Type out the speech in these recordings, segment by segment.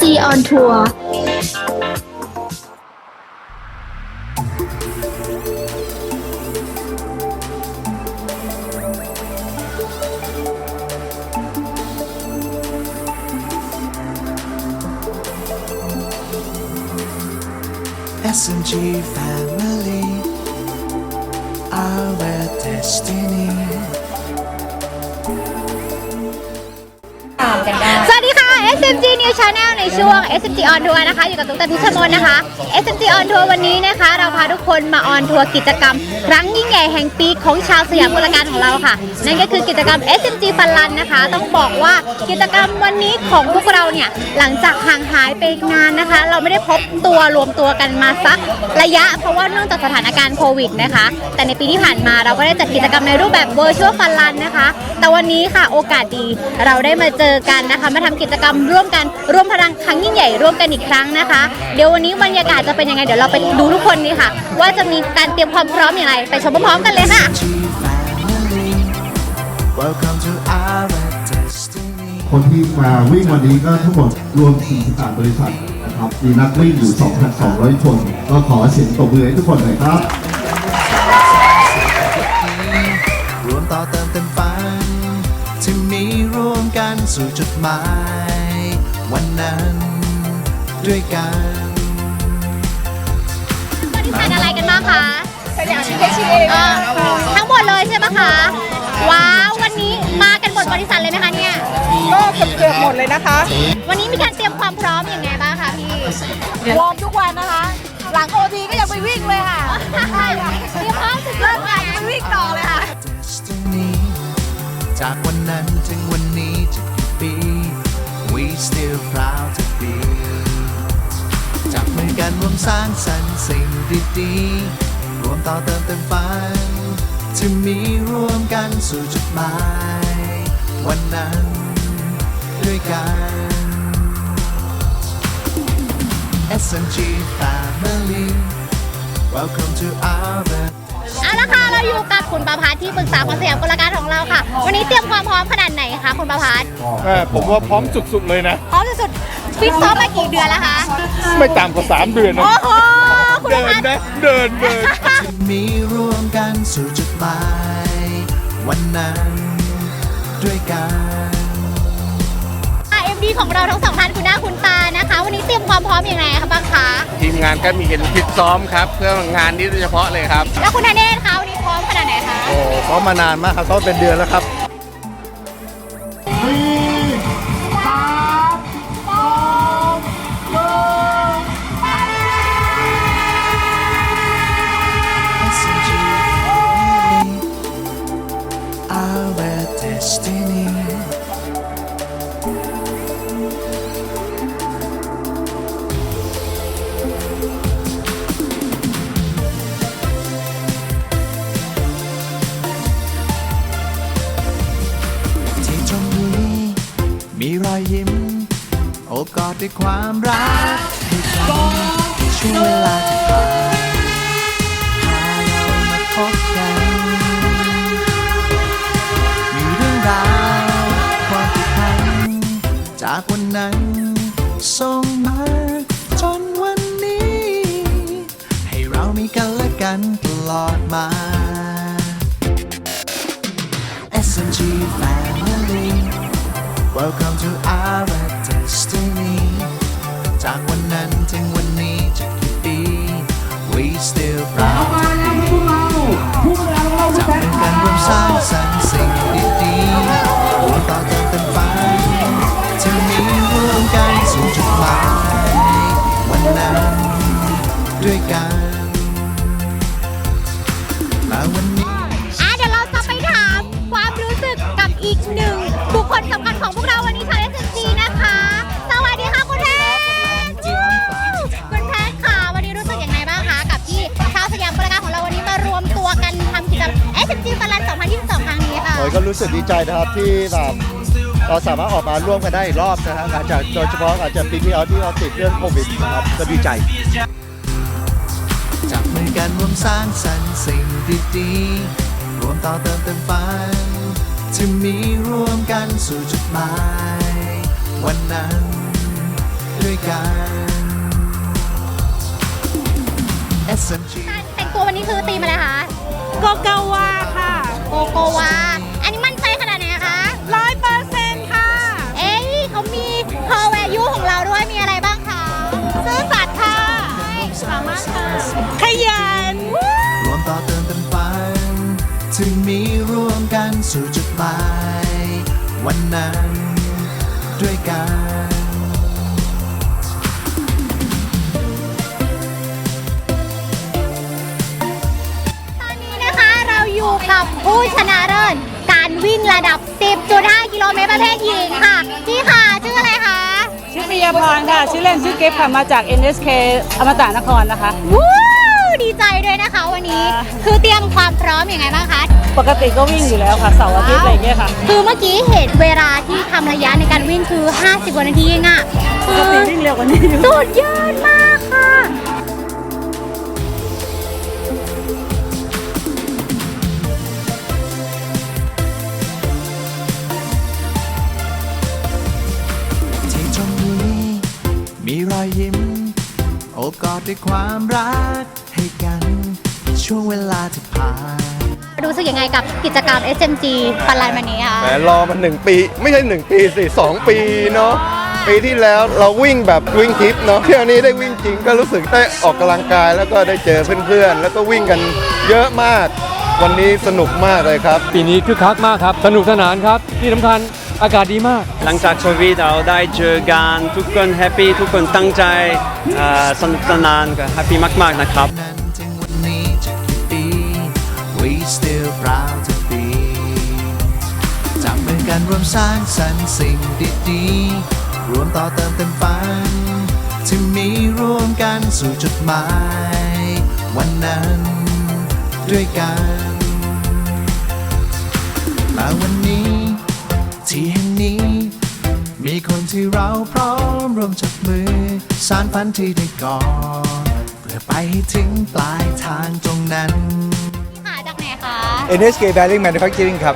SMG on Tour SMG family, our destiny. สวัสดีค่ะ SMG New Channel ในช่วง SMG on Tour นะคะ อยู่กับตุ๊กตาพิชมนนะคะ SMG on Tour วันนี้นะคะ เราพาทุกคนมาออนทัวร์กิจกรรม ครั้งยิ่งใหญ่แห่งปีของชาวสยามกุลการของเราค่ะ นั่นก็คือกิจกรรม SMG ฟันลันนะคะ ต้องบอกว่ากิจกรรมวันนี้ของพวกเราเนี่ย หลังจากห่างหายไปนานนะคะ เราไม่ได้พบตัวรวมตัวกันมาสักระยะ เพราะว่าเนื่องจากสถานการณ์โควิดนะคะ แต่ในปีที่ผ่านมาเราก็ได้จัดกิจกรรมในรูปแบบ Virtual Fun Run นะคะ แต่วันนี้ค่ะโอกาสดีเราได้มาเจอกันนะคะมาทำกิจกรรมร่วมกันร่วมพลังครั้งยิ่งใหญ่ร่วมกันอีกครั้งนะคะ เดี๋ยววันนี้บรรยากาศจะเป็นยังไงเดี๋ยวเราไปดูทุกคนนี่ค่ะ ว่าจะมีการเตรียมความพร้อมอย่างไรไปชมพร้อมๆกันเลยค่ะ SMG family, welcome to our destiny. คนที่มาวิ่งวันนี้ก็ทั้งหมดรวม48บริษัทนะครับ มีนักวิ่งอยู่ 2,200 คน ก็ขอเสียงตบมือให้ทุกคนหน่อยครับ รวมต่อเติมเต็มฝันที่มีร่วมกันสู่จุดหมาย วันนั้นด้วยกันวันนี้ทานอะไรกันบ้างคะสยามเพชรทั้งหมดเลยใช่ไหมคะ ว้าว วันนี้มากันหมดบริษัทเลยไหมคะเนี่ย ก็เกือบเกือบๆหมดเลยนะคะ วันนี้มีการเตรียมความพร้อมอย่างไงบ้างคะพี่ วอร์มทุกวันนะคะ หลังโอทีก็ยังไปวิ่งเลยค่ะใช่ค่ะเตรียมพร้อมสุดยอดเลยไปวิ่งต่อเลยค่ะ destiny จากวันนั้นถึงวันนี้จะกี่ปี we still proud to be จับมือกันร่วมสร้างสรรค์สิ่งดีๆรวมต่อเติมเต็มฝันที่มีร่วมกันสู่จุดหมาย วันนั้นด้วยกัน SMG family welcome to our เอาละค่ะเราอยู่กับคุณประพัฒน์ที่ปรึกษาของสยามกลการของเราค่ะ วันนี้เตรียมความพร้อมขนาดไหนคะคุณประพัฒน์แม่ผมว่าพร้อมสุดๆเลยนะ พร้อมสุดๆฟิตซ้อมมากี่เดือนแล้วคะไม่ต่ำกว่า3เดือนนะโอ้โหคุณปเดิระนพัฒน์นะเดินเดินมีร่วมกันสู่จุดหมาย วันนั้น ด้วยกันเอ็ม ดีของเราทั้งสองท่านคุณหน้าคุณตานะคะ วันนี้เตรียมความพร้อมอย่างไรคะบ้างคะทีมงานก็มีเห็นฟิตซ้อมครับ เพื่องานนี้โดยเฉพาะเลยครับ แล้วคุณธเนศคะวันนี้พร้อมขนาดไหนคะโอ้ซ้อมมานานมากครับซ้อมเป็นเดือนแล้วครับ กอดด้วยความรักให้กันช่วงเวลาที่ผ่านพาเรามาพบกัน มีเรื่องราวความผูกพันจากวันนั้นส่งมาจนวันนี้ ให้เรามีกันและกันตลอดมา SMG family welcome to อกั ก็รู้สึกดีใจนะครับที่แบบเราสามารถออกมาร่วมกันได้อีกรอบนะฮะหลังจากโดยเฉพาะอาจจะปีที่แล้วที่เราติดเรื่องโควิดนะครับก็ดีใจ จับมือกันร่วมสร้างสรรค์สิ่งดีๆรวมต่อเติมเต็มฝันที่มีร่วมกันสู่จุดหมาย วันนั้นด้วยกัน SMG แต่งตัววันนี้คือตีมอะไรคะ โกโกวาค่ะ โกโกวา สู่จุดหมายวันนั้นด้วยกันตอนนี้นะคะเราอยู่กับผู้ชนะเลิศการวิ่งระดับ 10.5 กิโลเมตรประเภทหญิงค่ะพี่ค่ะชื่ออะไรคะ ชื่อปิยาพรค่ะ ชื่อเล่นชื่อเก็บค่ะ มาจาก NSK อมตะนครนะคะ วู้ดี ใจด้วยนะคะวันนี้ คือเตรียมความพร้อมอยังไงบ้างคะ ปกติก็วิ่งอยู่แล้วค่ะเสาร์อาทิตย์อะไรอย่างเงี้ยค่ะ คือเมื่อกี้เห็นเวลาที่ทำระยะในการวิ่งคือ 50กว่านาทีเองอะปกติวิ่งเร็วกว่านี้อยู่สุดยอดมากค่ะ ที่ตรงนี้มีรอยยิ้ม โอบกอดด้วยความรักให้กัน ช่วงเวลาที่ผ่าน รู้สึกยังไงกับกิจกรรม SMG ปันลันวันนี้คะแหมรอมันหนึ่งปี ไม่ใช่หนึ่งปีสิสองปีเนาะปีที่แล้วเราวิ่งแบบวิ่งทิปเนาะเที่ยวนี้ได้วิ่งจริงก็รู้สึกได้ออกกำลังกายแล้วก็ได้เจอเพื่อนๆ แล้วก็วิ่งกันเยอะมาก วันนี้สนุกมากเลยครับ ปีนี้คึกคักมากครับ สนุกสนานครับ ที่สำคัญอากาศดีมาก หลังจากโควิดเราได้เจอกันทุกคนแฮปปี้ทุกคนตั้งใจอ่าสนุกสนานก็แฮปปี้มากๆนะครับ still proud to be จับมือกันร่วมสร้างสรรค์สิ่งดีๆรวมต่อเติมเต็มฝัน ที่มีร่วมกันสู่จุดหมาย วันนั้นด้วยกันมาวันนี้ ที่แห่งนี้ มีคนที่เราพร้อมร่วมจับมือ สารฝันที่ได้ก่อนเพื่อไปให้ถึงปลายทางตรงนั้น NSK Bearing Manufacturing ครับ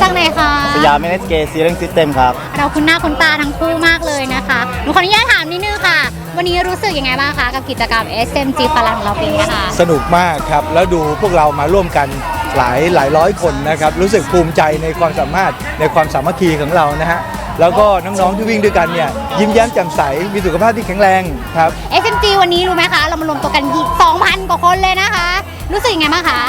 จากไหนคะ สยาม NSK Sealing System ครับ เราคุ้นหน้าคุ้นตาทั้งคู่มากเลยนะคะหนูขออนุญาตถามนิดนึงค่ะ วันนี้รู้สึกยังไงบ้างคะกับกิจกรรม SMG ปันลันของเราปีนี้ค่ะ สนุกมากครับ แล้วดูพวกเรามาร่วมกันหลายหลายร้อยคนนะครับ รู้สึกภูมิใจในความสามารถในความสามัคคีของเรานะฮะ แล้วก็น้องๆที่วิ่งด้วยกันเนี่ยยิ้มแย้มแจ่มใส มีสุขภาพที่แข็งแรงครับ SMG วันนี้รู้ไหมคะ เรามารวมตัวกันยี่2,000 กว่าคนเลยนะคะ รู้สึกยังไงบ้างคะ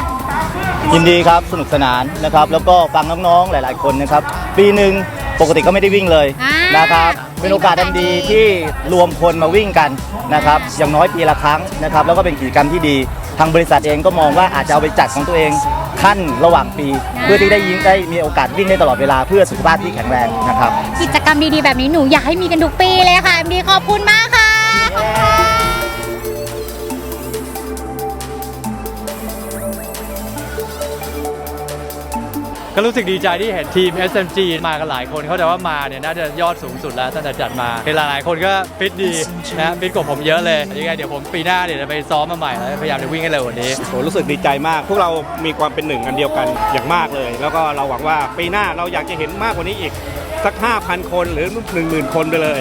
ยินดีครับสนุกสนานนะครับ แล้วก็ฟังน้องๆหลาย ๆ คนนะครับ ปีหนึ่งปกติก็ไม่ได้วิ่งเลยอ่านนะครับเป็นโอกาสอันดี ที่รวมคนมาวิ่งกันนะครับอย่างน้อยปีละครั้งนะครับ แล้วก็เป็นกิจกรรมที่ดี ทางบริษัทเองก็มองว่าอาจจะเอาไปจัดของตัวเองขั้นระหว่างปี เพื่อที่ได้ยิงได้มีโอกาสวิ่งได้ตลอดเวลาเพื่อสุขภาพที่แข็งแรงนะครับ กิจกรรมดีๆแบบนี้หนูอยากให้มีกันทุกปีเลยค่ะ MD ขอบคุณมากค่ะ ขอบคุณค่ะ ก็รู้สึกดีใจที่เห็นทีม SMG มากันหลายคนเขาแต่ว่ามาเนี่ยน่าจะยอดสูงสุดแล้วตั้งแต่จัดมาเห็นหลายๆคนก็ฟิตดีนะฟิตกว่าผมเยอะเลยยังไงเดี๋ยวผมปีหน้าเดี๋ยวจะไปซ้อมมาใหม่แล้วพยายามจะวิ่งให้เร็วกว่านี้ผมรู้สึกดีใจมาก พวกเรามีความเป็นหนึ่งกันเดียวกันอย่างมากเลย แล้วก็เราหวังว่าปีหน้าเราอยากจะเห็นมากกว่านี้อีกสัก 5,000 คนหรือ 10,000 คนไปเลย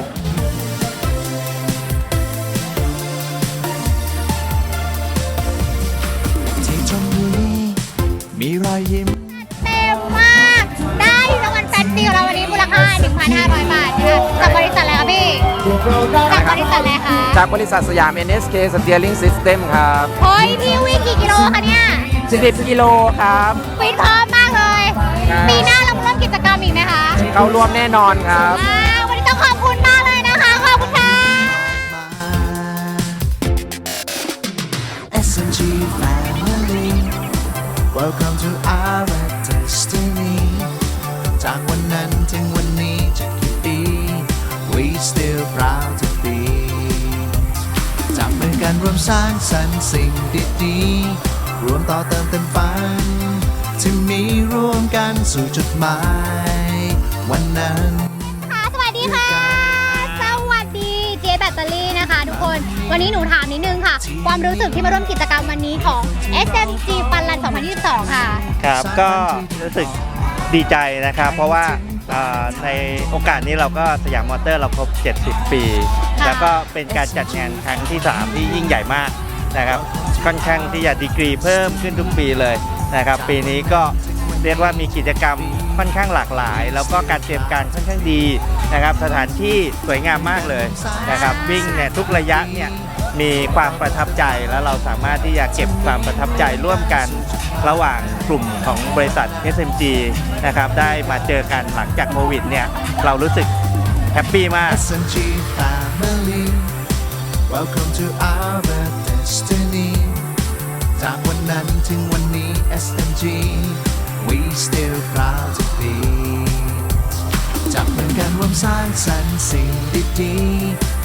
ที่ตรงนี้มีรอยยิ้ม จากบริษัทอะไรคะจากบริษัทสยาม NSK Steering System ครับเฮ้ยพี่วิ่งกี่กิโลคะเนี่ย10กิโลครับฟิตพร้อมมากเลยปีหน้าเรามาร่วมกิจกรรมอีกไหมคะเข้าร่วมแน่นอนครับ อ่าวันนี้ต้องขอบคุณมากเลยนะคะ ขอบคุณค่ะ SMG family Welcome to our destiny จากวันนั้นถึงวัน still proud to be จับมือกันร่วมสร้างสรรค์สิ่งดีๆรวมต่อเติมเต็มฝัน ที่มีร่วมกันสู่จุดหมาย วันนั้นค่ะสวัสดีค่ะ สวัสดีเจแบตเตอรี่นะคะ ทุกคน วันนี้หนูถามนิดนึงค่ะ ความรู้สึกที่มาร่วมกิจกรรมวันนี้ของ SMG ปันลัน 2022 ค่ะ ครับก็รู้สึกดีใจนะครับ เพราะว่าเอ่อ ในโอกาสนี้เราก็สยามมอเตอร์เราครบ 70 ปีค่ะแล้วก็เป็นการจัดงานครั้งที่ 3 ที่ยิ่งใหญ่มากนะครับค่อนข้างที่จะดีกรีเพิ่มขึ้นทุกปีเลยนะครับปีนี้ก็เรียกว่ามีกิจกรรมค่อนข้างหลากหลาย แล้วก็การเตรียมการค่อนข้างดีนะครับ สถานที่สวยงามมากเลยนะครับวิ่งเนี่ยทุกระยะเนี่ย มีความประทับใจแล้วเราสามารถที่จะเก็บความประทับใจร่วมกันระหว่างกลุ่มของบริษัท SMG นะครับได้มาเจอกันหลังจากโควิดเนี่ยเรารู้สึกแฮปปี้มาก SMG family Welcome to our destiny จากวันนั้นถึงวันนี้ SMG We still proud to be จับมือกันร่วมสร้างสรรค์สิ่งดีๆ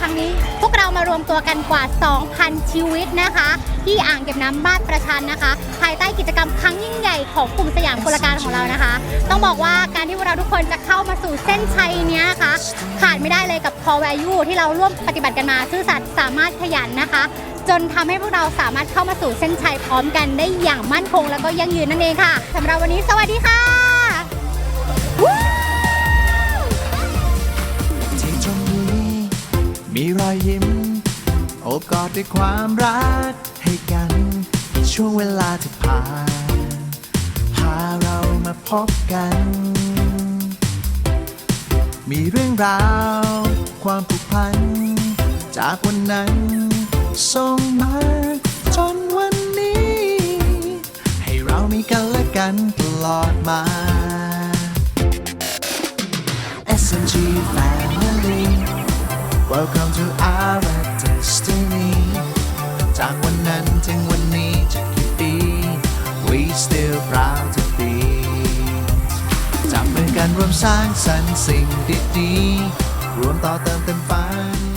ครั้งนี้พวกเรามารวมตัวกันกว่า 2,000 ชีวิตนะคะ ที่อ่างเก็บน้ำบ้านประชันนะคะ ภายใต้กิจกรรมครั้งยิ่งใหญ่ของกลุ่มสยามกุลการของเรานะคะ ต้องบอกว่าการที่พวกเราทุกคนจะเข้ามาสู่เส้นชัยเนี้ยนะคะขาดไม่ได้เลยกับ core value ที่เราร่วมปฏิบัติกันมา ซื่อสัตย์สามารถขยันนะคะ จนทำให้พวกเราสามารถเข้ามาสู่เส้นชัยพร้อมกันได้อย่างมั่นคง แล้วก็ยั่งยืนนั่นเองค่ะสำหรับวันนี้สวัสดีค่ะ มีรอยยิ้ม โอบกอดด้วยความรักให้กัน ช่วงเวลาที่ผ่านพาเรามาพบกัน มีเรื่องราว ความผูกพัน จากวันนั้นส่งมาจนวันนี้ ให้เรามีกันและกันตลอดมา SMG family Welcome to our destiny จากวันนั้นถึงวันนี้จะกี่ปี We still proud to be จับมือกันร่วมสร้างสรรค์สิ่งดีๆรวมต่อเติมเต็มฝัน